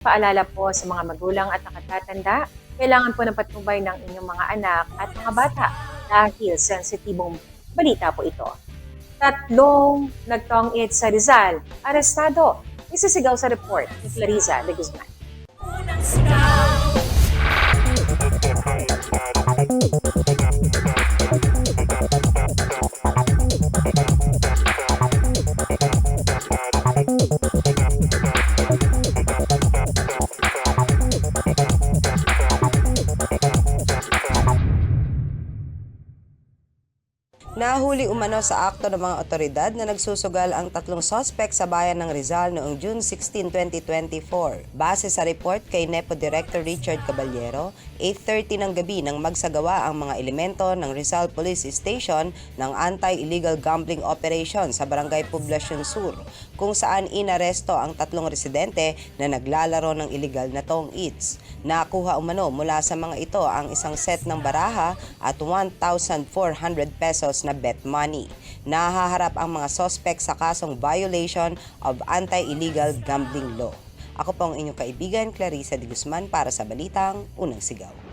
Paalala po sa mga magulang at nakatatanda, kailangan po ng patnubay ng inyong mga anak at mga bata dahil sensitibong balita po ito. Tatlong nagtong it sa Rizal, arestado. Isisigaw sa report ni Clarissa de Guzman. Nahuli umano sa akto ng mga otoridad na nagsusugal ang tatlong sospek sa bayan ng Rizal noong June 16, 2024. Base sa report kay NEPO Director Richard Caballero, 8.30 ng gabi nang magsagawa ang mga elemento ng Rizal Police Station ng Anti-Illegal Gambling Operation sa Barangay Poblacion Sur, kung saan inaresto ang tatlong residente na naglalaro ng illegal na tong eats. Nakuha umano mula sa mga ito ang isang set ng baraha at 1,400 pesos na bet money. Nahaharap ang mga sospek sa kasong violation of anti-illegal gambling law. Ako po ang inyong kaibigan, Clarissa de Guzman para sa Balitang Unang Sigaw.